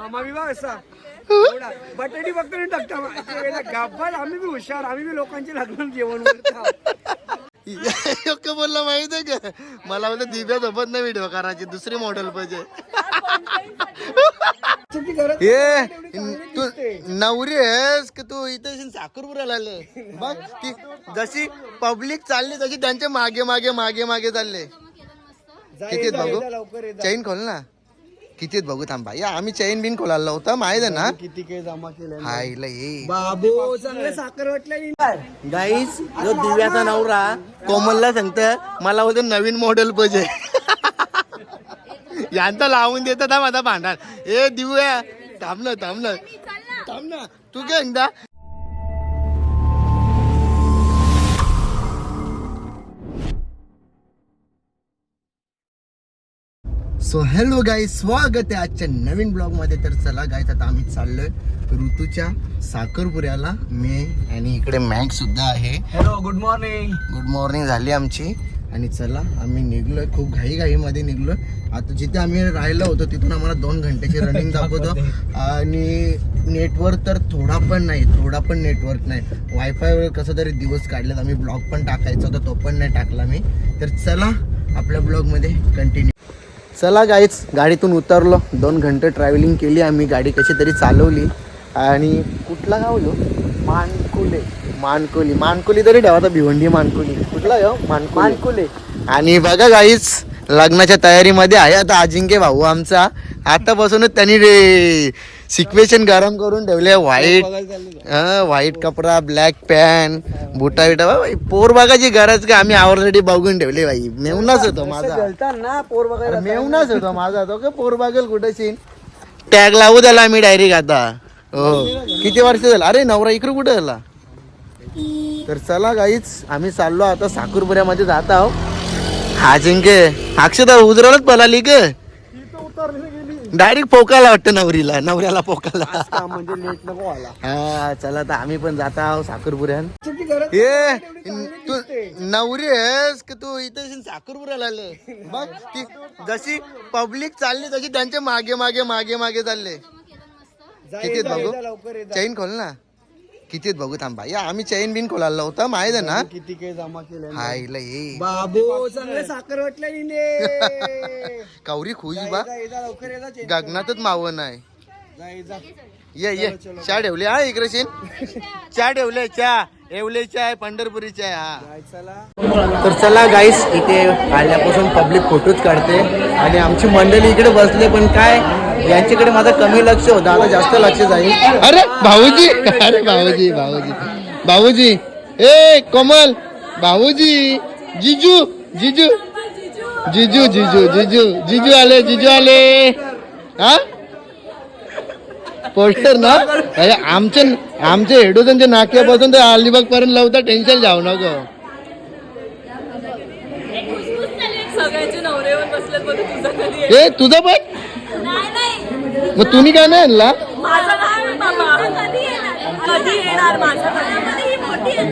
मामा बी बा असा. एवढा. बटाटी फक्त नाही टाकता. गाभाल आम्ही बी हुशार आम्ही बी लोकांचे लग्न जेवण करतो. योग्य बोलला माहीत आहे का? मला बोलतो दिव्या सोबत नाही व्हिडिओ करायची दुसरी मॉडेल पाहिजे. त्याची ए तू नवरी आहेस की तू? इथे साखरपुऱ्याला आले. बघ ती जशी पब्लिक चालली तशी त्यांच्या मागे मागे मागे मागे चालले. किती ये बघू? ये ये. चैन खोल ना. किती आहेत बघू थांबा या आम्ही चैन बिन खोलायला होता माहीत आहे ना? किती काही जमा केले हायला ये बाबू चांगलं साखर वाटलं गाईस जो दिव्याचा नवरा. कोमलला सांगत मला बोलतो नवीन मॉडेल पाहिजे यांचा लावून देतात माझा भांडण. ए दिव्या थांब ना थांब ना. तू काय एकदा. सो हॅलो गाई स्वागत आहे आजच्या नवीन ब्लॉगमध्ये तर चला गाईस आता आम्ही चाललोय ऋतूच्या साखरपुऱ्याला. मी आणि इकडे मॅक सुद्धा आहे. Hello good morning good morning झाली आमची. आणि चला आम्ही निघलोय. खूप घाई घाईमध्ये निघलोय. आता जिथे आम्ही राहिलो होतो तिथून आम्हाला दोन घंट्याची रनिंग दाखवतो. आणि नेटवर्क तर थोडा पण नाही थोडा पण नेटवर्क नाही. वायफायवर कसं तरी दिवस काढलेत. आम्ही ब्लॉग पण टाकायचा होता तो पण नाही टाकला मी. तर चला आपल्या ब्लॉगमध्ये कंटिन्यू चला गाईच गाडीतून उतरलो. दोन घंटे ट्रॅव्हलिंग केली आम्ही. गाडी कशी तरी चालवली. आणि कुठला गावलो मानकुले. मानकोली. मानकोली तरी ठेवा आता भिवंडी मानकोली. कुठला हो मानकुले. आणि बघा गाईच लग्नाच्या तयारीमध्ये आहे. आता अजिंक्य भाऊ आमचा. आतापासूनच त्यांनी सिक्वेशन गरम करून ठेवले. व्हाईट व्हाईट कपडा ब्लॅक पॅन्ट बुटा बिटा. बाई, पोर बघायची गरज का? आम्ही ऑलरेडी बघून ठेवले बाई. मेवनाच होतो माझा. पोर मेवनाच होतो माझा तो का? पोर बघेल कुठे सीन टॅग लावू त्याला आम्ही डायरेक्ट आता. हो. किती वर्ष झालं? अरे नवरा इकडे कुठे झाला तर चला गाईच आम्ही चाललो आता साखरपुऱ्यामध्ये जात आहो हा जिंके अक्षता उजरालाच पळाली ग. डायरेक्ट पोकायला वाटतं नवरीला नवऱ्याला पोकायला. म्हणजे लेट नको हा चला आता आम्ही पण जात आहो साखरपुऱ्यात त्याची गरज ए तू नवरी आहेस की तू इथे साखरपुऱ्याला आले? बघ ती जशी पब्लिक चालली तशी त्यांच्या मागे मागे मागे मागे चालले. किती आहेत बघू. चैन खोल ना. किती बघू थांबा या आम्ही चैन बिन खोलायला होता माहीत आहे ना? किती काही जमा केले हायला ये बाबू चांगलं साखर वाटलं कवरी खुश जा, बा. गगनातच मावं नाही. जा, ये. ये. चहा ठेवले हा इकडे शेन. चहा ठेवले चहा. येवले चाय पंढरपुरी चाय हा. चला. तर चला गाईस इथे आल्यापासून पब्लिक फोटोज काढते. आणि आमची मंडळी इकडे बसले पण काय यांच्याकडे माझं कमी लक्ष होतं. आता जास्त लक्ष जाईल. अरे भाऊजी. अरे भाऊजी भाऊजी. भाऊजी. ए कोमल. भाऊजी. जिजू. जिजू. जिजू जिजू जिजू. जिजू आले जिजू आले. हा? पोस्टर ना? म्हणजे आमच्या आमच्या हेडोजनच्या नाक्यापासून ते अलिबाग पर्यंत लावता टेन्शन जाऊ नको. ए तुझं पण? मग तुम्ही का नाही आणला?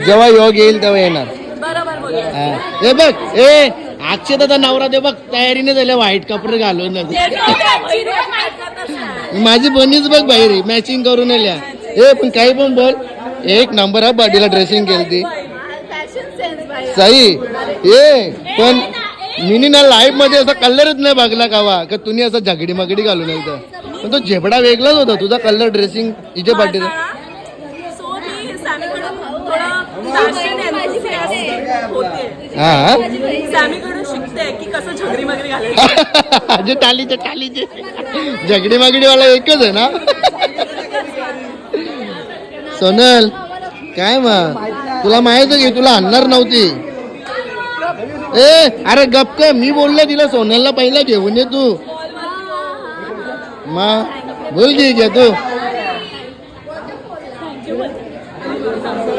जेव्हा योग येईल तेव्हा येणार. हे. बघ ए बघ ए नवरा ते बघ तयारीने झाले व्हाईट कपडे घालून माझी बनीच बघ बाहेर मॅचिंग करून आल्या. ए पण काही पण बोल. एक नंबर हा बॉडीला ड्रेसिंग केली सही ए पण मिनी ना लाईफमध्ये असा कलरच नाही बघला कावा का तुम्ही असं झगडी मगडी घालून येतं पण तो झेपडा वेगळाच होता तुझा कलर ड्रेसिंग इजे पाटील होते. हा? शिकते की कसं झगडी घालायची? जे टालीचे टालीचे. झगडी मागडी वाला एकच आहे ना? सोनल काय मग तुला माहीत आहे की तुला आणणार नव्हती? ए अरे गप काय मी बोललो तिला सोनलला पहिला घेऊन ये तू. मग बोल की घे तू.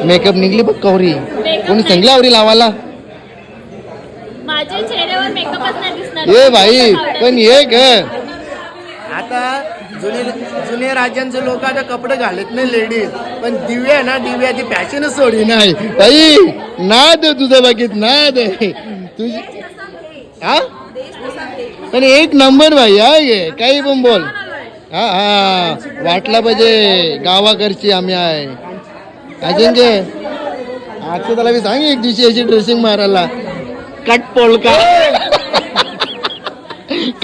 मेकअप निघली बघ कवरी. कोणी सांगला आवरी लावायला माझ्या चेहऱ्यावर ए भाई पण एक आता जुने जुने राज्यांचे लोक आता कपडे घालत नाही लेडीज पण दिव्या ना दिव्या ती फॅशनच सोडी नाही भाई नाद आहे तुझं बाकीत नाद आहे. तुझी हा? पण एक नंबर भाई हा ये काही पण बोल. हा हा वाटला पाहिजे गावाकडची आम्ही आहे. अजिंक्य आता त्याला मी सांग एक दिवशी याची ड्रेसिंग मारायला. Cut polka.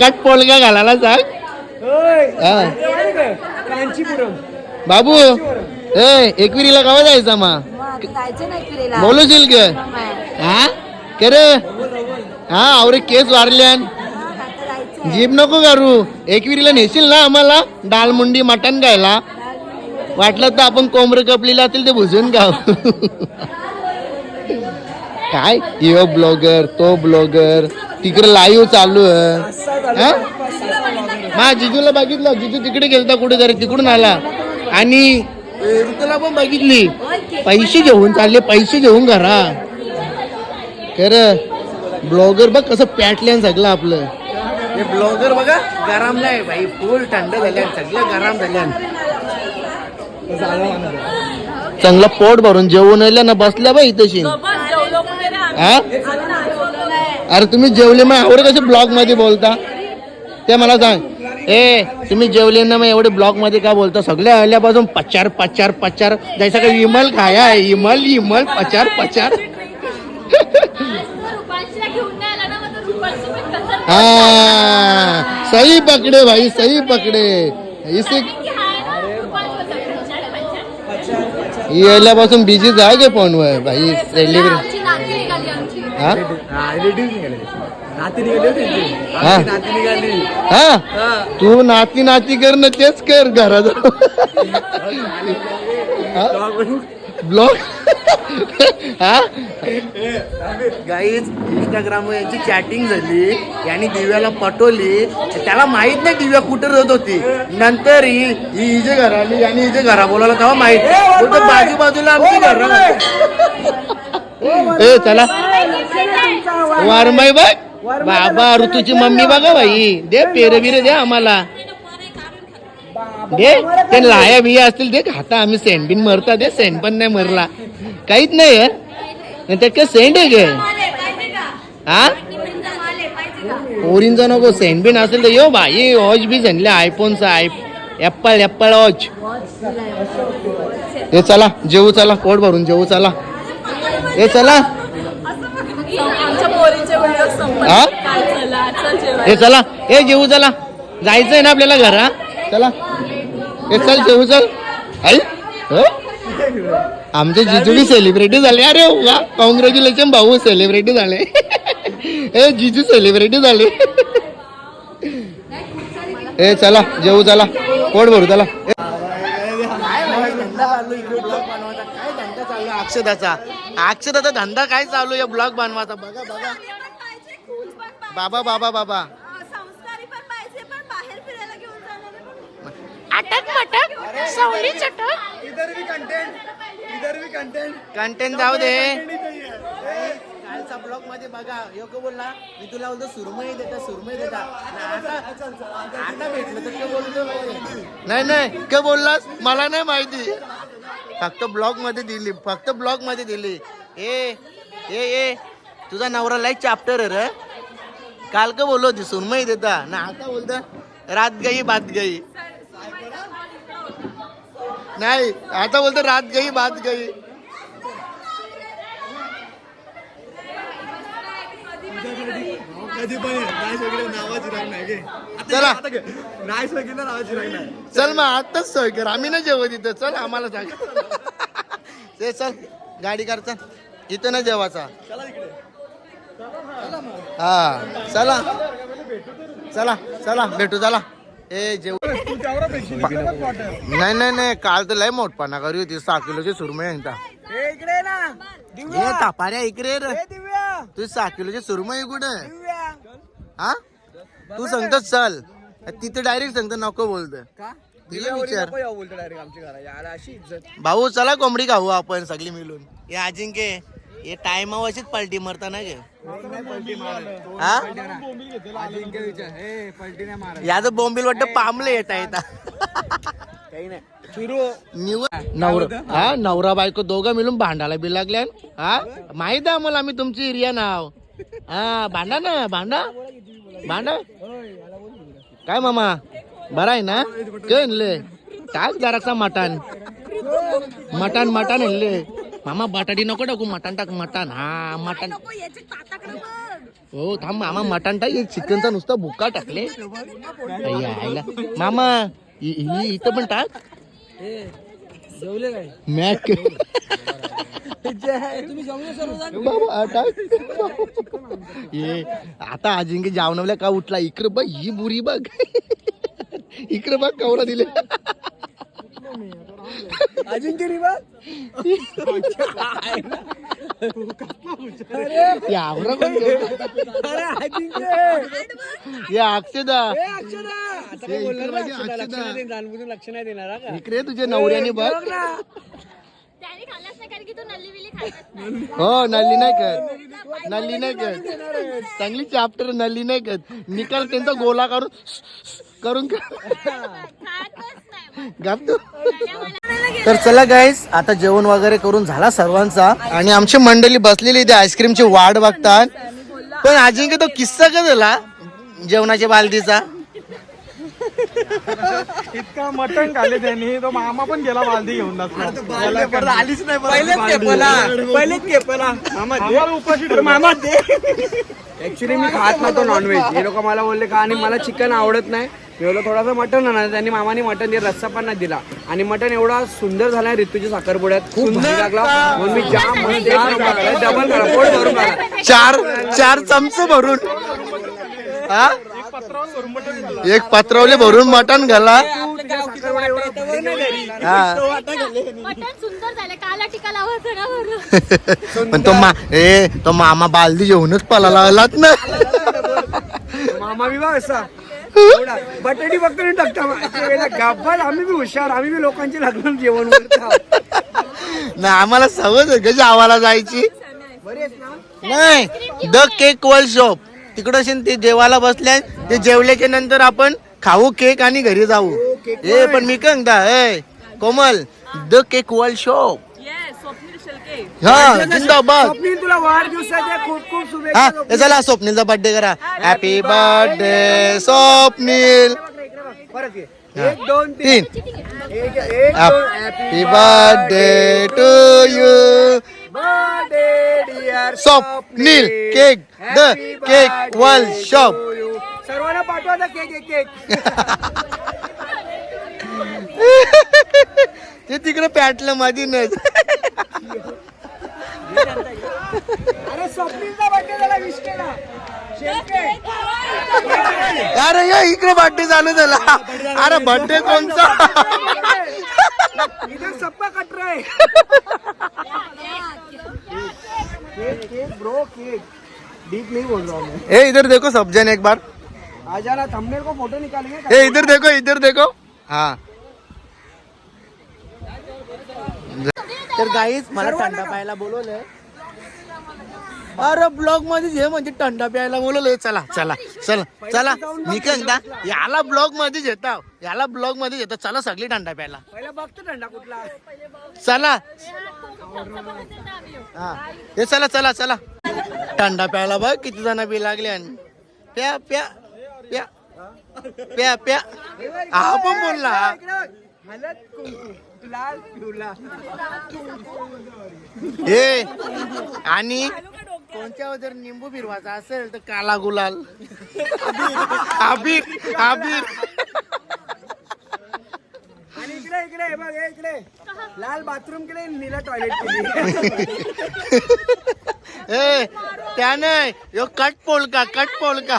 कट पोलका घालायला सांग हा. बाबू ए एकविरीला गावा जायचा मा. जायचं नाही फिरायला बोलूशील ग. हा? के रे? हा आवरे केस वारल्यान जीप नको करू एकविरीला नेशील ना आम्हाला? डाळ मुंडी मटण खायला वाटलं तर आपण कोंबरे कपलीला असतील ते भुजून खाऊ. काय? यो ब्लॉगर तो ब्लॉगर. तिकडे लाईव्ह चालू आहे. हा? मा जिजूला बघितलं? जिजू तिकडे गेलता कुठे जरी तिकडून आला. आणि ऋतूला पण बघितली. पैसे घेऊन चालले पैसे घेऊन घरा. खरं ब्लॉगर बघ कसं पॅटल्यान सगळं आपलं. हे ब्लॉगर बघा गरम नाही भाई फुल थंड झाल्यान सगळं गरम झाल्यान. चांगलं पोट भरून जेवून आल्या ना बसल्या बाई तशी बस जेवलो कुठे रे आम्ही? हा. अरे तुम्ही जेवले मग एवढे कसे ब्लॉगमध्ये बोलता? ते मला सांग. ए तुम्ही जेवले ना मग एवढे ब्लॉगमध्ये का बोलता? सगळ्या आल्यापासून पचार पचार पचार. जैसा का इमल खाया इमल इमल पचार पचार. हा सही पकडे भाई सही पकडे. इसे की हाय ना रुपांशी बोलतो, पंचाळ, पंचाळ. ही आल्यापासून बिझी जाय गे फोनवर भाई सेलिब्रेट हा? नाती निघाली होती ती. हा. आमची नाती निघाली. हा? तू नाती नाती कर ना तेच कर घरात. ब्लॉग हा? गाईज इंस्टाग्राम यांची चॅटिंग झाली. यांनी दिव्याला पटवली. त्याला माहीत नाही दिव्या कुठे राहत होती. नंतर ही ही हिजे घर आली आणि हिजे घरा बोलायला तेव्हा माहीत. बोलतो बाजू बाजूला आमची घर ए चला. वारमाई बघ बाबा ऋतूची मम्मी बघा भाई दे पेरे बिरे दे आम्हाला. दे. ते लाया बिया असतील ते खाता आम्ही सेंट बिन मरता दे. सेंट पण नाही मरला. काहीच नाही आहे ते काय सेंट आहे गे? हा पोरींचा नको सेंट बिन असेल तर यो भाई वॉच बी आणले आयफोनचा आय ऍपल ऍपल वॉच हे चला जेवू चला पोट भरून जेवू चला. हे चला. हा? हे चला हे जेवू चला. जायचंय ना आपल्याला घरा चला. हे चल जेवू चल. आई हो? आमचे जिजू सेलिब्रिटी झाले. अरे वा कॉंग्रॅच्युलेशन भाऊ सेलिब्रिटी झाले. हे जिजू सेलिब्रिटी झाले. ए चला जेवू चला. पोट भरू चला. अक्षदाचा. अक्षदाचा धंदा काय चालू आहे ब्लॉग बनवायचा? बघा बघा. बाबा बाबा बाबा. संस्कारी पण पाहिजे पण बाहेर फिरायला घेऊन जाणारे पण अटक मटक सावली चटक. इधर भी कंटेंट इधर भी कंटेंट कंटेंट जाऊ दे कालचा ब्लॉगमध्ये बघा योग्य बोलला. मी तुला बोलतो सुरमई देता सुरमई देता. आता आता भेटलं तर काय बोलतो? नाही नाही काय बोललास? मला नाही माहिती. फक्त ब्लॉगमध्ये दिली फक्त ब्लॉगमध्ये दिली. ए ए ए तुझा नवरा लाईक चाप्टर आहे रे. काल का बोललो होती सुरमई देता. ना आता बोलता रात गई बात गई नाही आता बोलतो रात गई बात गई कधी पण ये. नाही सगळे नावाची राग नाही गे. आता चला. आता घे. नाही सगळी नावाची राग नाही. चल मग आताच सोय कर. आम्ही ना जेवत इथं. चल आम्हाला सांग. ते चल. गाडी कर चल. इथं ना जेवाचा. हा. चला. चला चला. भेटू चला. ए जेव नाही नाही नाही. काल तर लय मोठपणा करी होती. सहा किलोची सुरमई ए, इकडे ना. तापाऱ्या इकडे रे. तू सहा किलोची सुरमई कुठे? हा? तू सांगतो चल. तिथे डायरेक्ट सांगतो नको बोलतं का? तिला विचार. नको येऊ बोलतो डायरेक्ट आमच्या घरा यार अशी इज्जत. भाऊ चला कोंबडी खाऊ आपण सगळी मिळून. हे अजिंक्य हे टायमावर अशीच पलटी मारता ना गे. हा? मारा याचं बोंबील वाटतं पामले येता येता नवरा हा? नवरा बायको दोघं मिळून भांडायला बी लागल्या हा? माहीत आहे आम्हाला आम्ही तुमची एरिया नाव. हा भांडा ना भांडा. भांडा. काय मामा? बरा आहे ना? काय आणले टाक जरासा मटण. मटण मटण आणले. मामा बटाटी नको टाकू मटण टाक मटण. हा मटण. हो थांब मामा मटण टाक चिकनचा नुसता बुक्का टाकले. मामा इथं पण टाक. काय? मॅक. बाबा टाक ये आता अजिंक्य जावनवल्या का उठला? इकडे बघ ही बुरी बघ. इकडे बघ कवरा दिले. अजिंक्य ये अक्षदा. इकडे देणार, इकडे तुझ्या नवऱ्याने बघ. त्याने खाल्लाच नाही कारण की तो नल्ली विली खायलाच नाही हो नल्ली नाही कर नल्ली नाही कर चांगली चाप्टर नल्ली नाही कर निकाल त्यांचा गोला करून करून खातच नाही. गाप तू. त्याने मला तर चला गाईस आता जेवण वगैरे करून झाला सर्वांचा. आणि आमची मंडळी बसलेली इथे आईस्क्रीमची वाट बघतात पण अजिंक्य तो किस्सा का झाला? जेवणाच्या बालदीचा इतका मटण खाल्ले त्यांनी. तो मामा पण गेला बालदी घेऊन आलीच नाही पहिलेच केपला पहिलेच केपला मामा दे. आम्हाला उपाशी मामा दे. ऍक्च्युली मी खात नव्हतो नॉनव्हेज हे लोक मला बोलले का आणि मला चिकन आवडत नाही. मी बोललो थोडासा मटन आणा. त्यांनी मामाने मटन दिलं रस्सा पण नाही दिला. आणि मटन एवढा सुंदर झाला ऋतूच्या साखरपुड्यात. खूप भारी लागला. म्हणून मी जाम डबल करा पोट भरून करा चार चार चमचे भरून. हा? एक पत्रवले भरून मटण घाला. हा. मटण सुंदर झालं. काला टिका लावायचं ना बरं पण तो मा ए तो मामा बालदी घेऊनच पळाला आलात ना. मामा बा असा. एवढा. बटाटी फक्त नाही टाकता. गप्पा आम्ही बी हुशार. आम्ही बी लोकांचे लग्न जेवण करतो. ना आम्हाला सवय आहे. जेवायला जायची. बरी आहेस ना? नाही द केक वर्ल्ड शॉप. तिकडं असेल ते जेवायला बसल्या ते जेवल्याच्या नंतर आपण खाऊ केक आणि घरी जाऊ. ए पण. मी काय म्हणता ए Komal the cake world shop हा जिंदाबाद. स्वप्नील तुला वाढदिवसाच्या खूप खूप हा शुभेच्छा हे चला स्वप्नीलचा बर्थडे करा. Happy birthday Swapnil. परत घे. एक दोन तीन. एक एक दोन. Happy birthday to you Swapnil cake the cake shop सर्वांना पाठवा केक एक केक ते तिकडे पॅटलं मधीनच. अरे स्वप्नीलचा बर्थडे झाला विश केला शेळके. अरे या इकडे बर्थडे चालू झाला अरे बर्थडे कोणचा? इधर सबका कट रहा है केक केक ब्रो केक। डीप नहीं बोल रहा हूँ मैं। ए इधर देखो सब जन एक बार। आ जाना थंबनेल को फ़ोटो निकालेंगे ए इधर देखो इधर देखो। हाँ। तर गाईच मला थंडा बोलो बोलवलंय. अरे ब्लॉगमध्ये जे म्हणजे थंडा प्यायला बोलवलंय चला चला चला चला. मी काय म्हणता याला ब्लॉगमध्ये येता. याला ब्लॉगमध्ये येतात चला सगळी थंडा प्यायला. पहिला बघतो थंडा कुठला. चला. हा. हे चला चला चला. थंडा प्यायला बघ किती जण बी लागले आणि प्या प्या प्या प्या प्या. हा पण बोलला. हे आणि कोणत्यावर जर निंबू फिरवायचा असेल तर काला गुलाल. अबीर अबीर आणि इकडे इकडे हे बघ हे इकडे. लाल बाथरूम केले नीला टॉयलेट केली ए त्या नाही यो कट पोलका कट पोलका.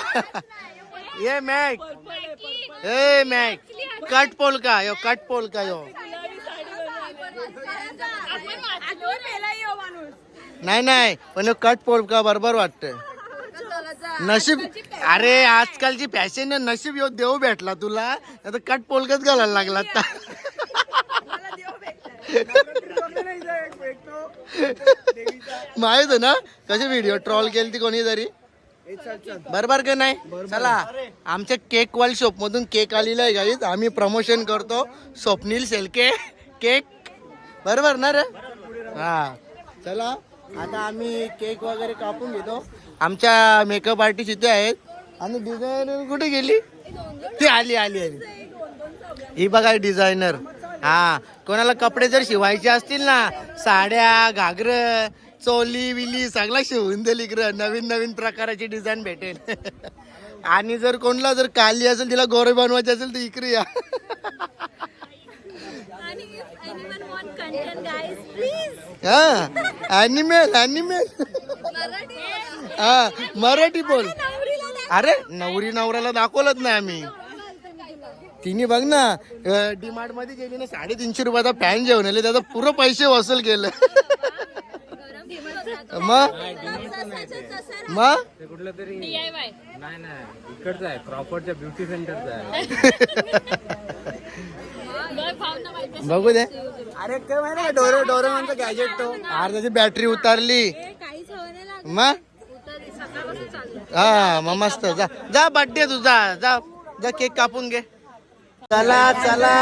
ये मॅक. ए Mac. Cut polka yo cut polka yo. नाही नाही पण कट पोलका बरोबर वाटतंय. नशीब अरे आजकालची फॅशन नशीब यो देव भेटला तुला. आता कट पोलकच घालायला लागला आता. माहीत ना? कशी व्हिडिओ ट्रॉल केली ती कोणी तरी? बरोबर का नाही? चला आमच्या केक वाल शॉप मधून केक आलेला आहे गाईज आम्ही प्रमोशन करतो. स्वप्नील सेलके केक बरोबर ना रे? हा. चला. आता आम्ही केक वगैरे कापून घेतो. आमच्या मेकअप आर्टिस्ट इथे आहेत. आणि डिझायनर कुठे गेली? ती आली आली आली. ही बघा डिझायनर हा कोणाला कपडे जर शिवायचे असतील ना साड्या घागर चोली विली सगळा शिवून देईल इकडं. नवीन नवीन प्रकाराची डिझाईन भेटेल. आणि जर कोणला जर काली असेल तिला गोरे बनवायची असेल तर इकडे या. हा अॅनिमेल अॅनिमेल हा मराठी बोल. अरे नवरी नवऱ्याला दाखवलंच नाही आम्ही. तिने बघ ना डिमार्टमध्ये गेली ना साडेतीनशे रुपयाचा फॅन जेवण आले त्याचा पुरं पैसे वसूल केलं. मग? मग? DIY. नाही नाही. इकडचं आहे क्रॉफर्डच्या ब्युटी सेंटरचं आहे. बघ दे. अरे काय माहिती डोरे डोरेमॉनचा गॅजेट तो. अरे त्याची बॅटरी उतारली. मग? हा मग मस्त. जा जा बर्थडे तुझा जा जा. केक कापून घे. चला चला.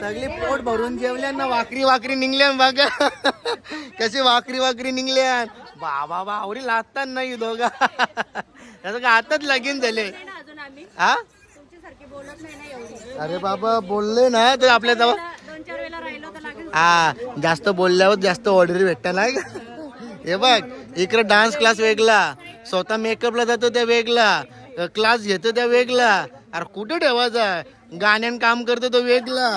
सगळी पोट भरून जेवल्या ना वाकरी वाकरी निघल्या बघा. कशी वाकरी वाकरी निघल्या बाबा बावरी लागतात नाही दोघा. त्याचं का आताच लगीन झाले. अजून आम्ही. हा? तुमच्यासारखे बोलत नाही ना एवढी. अरे बाबा बोलले ना तर आपल्या जवळ दोन चार वेळेला राहिलो तर लागेल हा जास्त बोलल्यावर जास्त ऑर्डर भेटता नाही का? हे बघ इकडे डान्स क्लास वेगळा स्वतः मेकअपला जातो त्या वेगळा क्लास घेतो त्या वेगळा. अरे कुठे ठेवायचा? गाण्यान काम करतो तो वेगळा.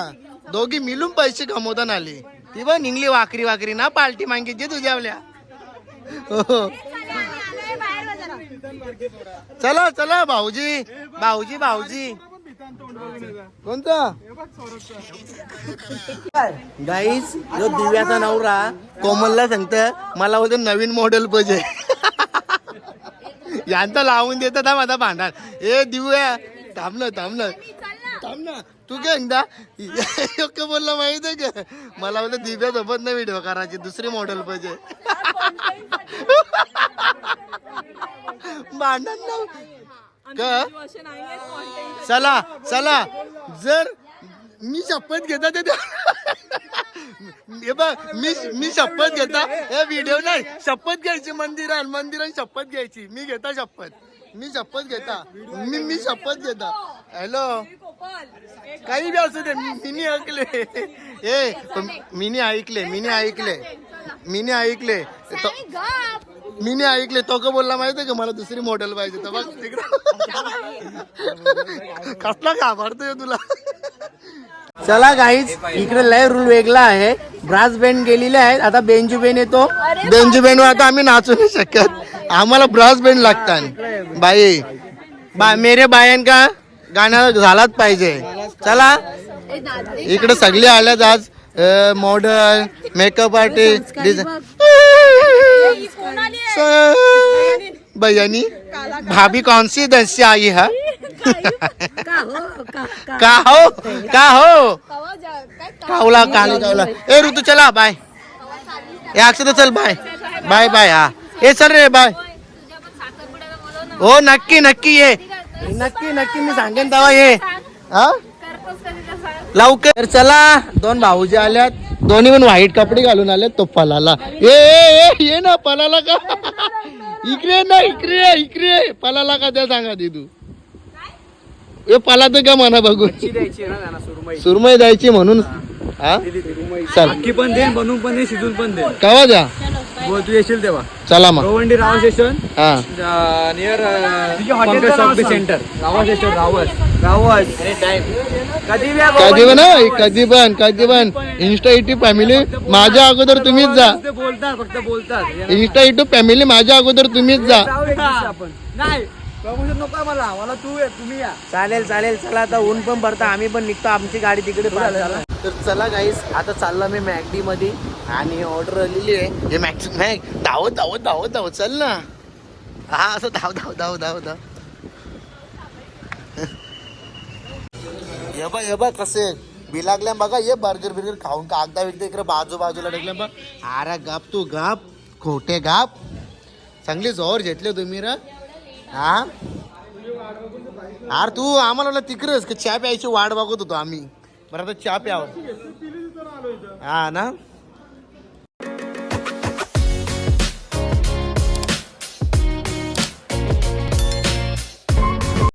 दोघी मिळून पैसे कमवता आली. ती बघ निघली वाकरी वाकरी ना पार्टी मागितली तुझ्यावल्या हो चला चला भाऊजी. भाऊजी भाऊजी. कोणता? गाईस जो दिव्याचा नवरा कोमलला सांगत मला होतं नवीन मॉडेल पाहिजे यांचं लावून देतात हा माझा भांडार. ए दिव्या थांबलं थांबलं. थांब ना. तू काय एकदा. योग्य बोलला माहीत आहे का? मला बोलतो दिव्या सोबत नाही व्हिडिओ करायची दुसरी मॉडेल पाहिजे. भांडण ना. का? चला चला. जर मी शपथ घेता ते हे बघ मी मी शपथ घेता. हे व्हिडिओ नाही. शपथ घ्यायची मंदिरात मंदिरात शपथ घ्यायची. मी घेता शपथ. मी शपथ घेता. मी मी शपथ घेता. हॅलो काही बी असू दे मी- मीनी ऐकले. ए मीनी ऐकले मीनी ऐकले. मीनी ऐकले. तो- मीनी ऐकले तो का बोलला माहिती आहे का? मला दुसरी मॉडेल पाहिजे तर बघ तिकडं. कसला घाबरतोय तुला. चला गाईज इकडे लय रूल वेगळा आहे. ब्रास बँड गेलेले आहेत. आता बेंजू बेन येतो. बेंजू बेन आता आम्ही नाचू नाही शकत. आम्हाला ब्रास बँड लागतात. बाई. बा मेरे बायन का गाणं झालाच पाहिजे. चला. इकडे सगळे आल्यात आज मॉडल मेकअप आर्टिस्ट भैयानी भाभी कौन सी से आई है? का हो? का हो? कावला काली कावला. ए ऋतू चला बाय ए अक्षर चल बाय बाय बाय हा. ए चल रे बाय हो नक्की नक्की ये. नक्की नक्की मी सांगेन तेव्हा ये हा? लवकर चला. दोन भाऊजी आल्यात. दोन्ही पण व्हाईट कपडे घालून आले तो पलाला ए ए, ए, ये ना पलाला का? इकडे ना इकडे ये, इकडे ये. पलाला का त्या सांगा ती तू. ए पला तर का म्हणा बघू. द्यायची ना त्यांना सुरमई. सुरमई द्यायची म्हणून. हा? चल. पण दे बनवून पण दे शिजून पण दे कवा द्या बोल तू येशील तेव्हा. चला मग. गोवंडी राव स्टेशन हा. नियर पंकज शॉपिंग सेंटर रावस स्टेशन रावस रावस कधी पण हा, कधी पण कधी पण इन्स्टा युट्यूब फॅमिली माझ्या अगोदर तुम्हीच जा. ते बोलतात फक्त बोलतात. इन्स्टा युट्यूब फॅमिली माझ्या अगोदर तुम्हीच जा. जाऊ एक दिवशी आपण. नाही प्रमोशन नको मला. मला तू ये तुम्ही या. चालेल चालेल. चला आता ऊन पण पडतं आम्ही पण निघतो. आमची गाडी तिकडे पाहिजे तर चला गाईस आता चाललो मी मॅगडी मध्ये आणि ऑर्डर आलेली आहे. हे मॅक्स मॅग धावत धावत धावत धावत. चल ना. हा असं धाव धाव धाव धाव धाव. हे बघ हे बघ कसे बिलागल्या बघा ये बर्गर बिर्गर खाऊन कागदा विकता इकडे बाजू बाजूला टाकल्या बघ. अरे गाप तू गाप. खोटे गाप. चांगली जोर घेतले तुम्ही र. हा अरे तू आम्हाला तिकडेच का चहा प्यायची वाट बघत होतो आम्ही बरं आता चहा प्यावं हा ना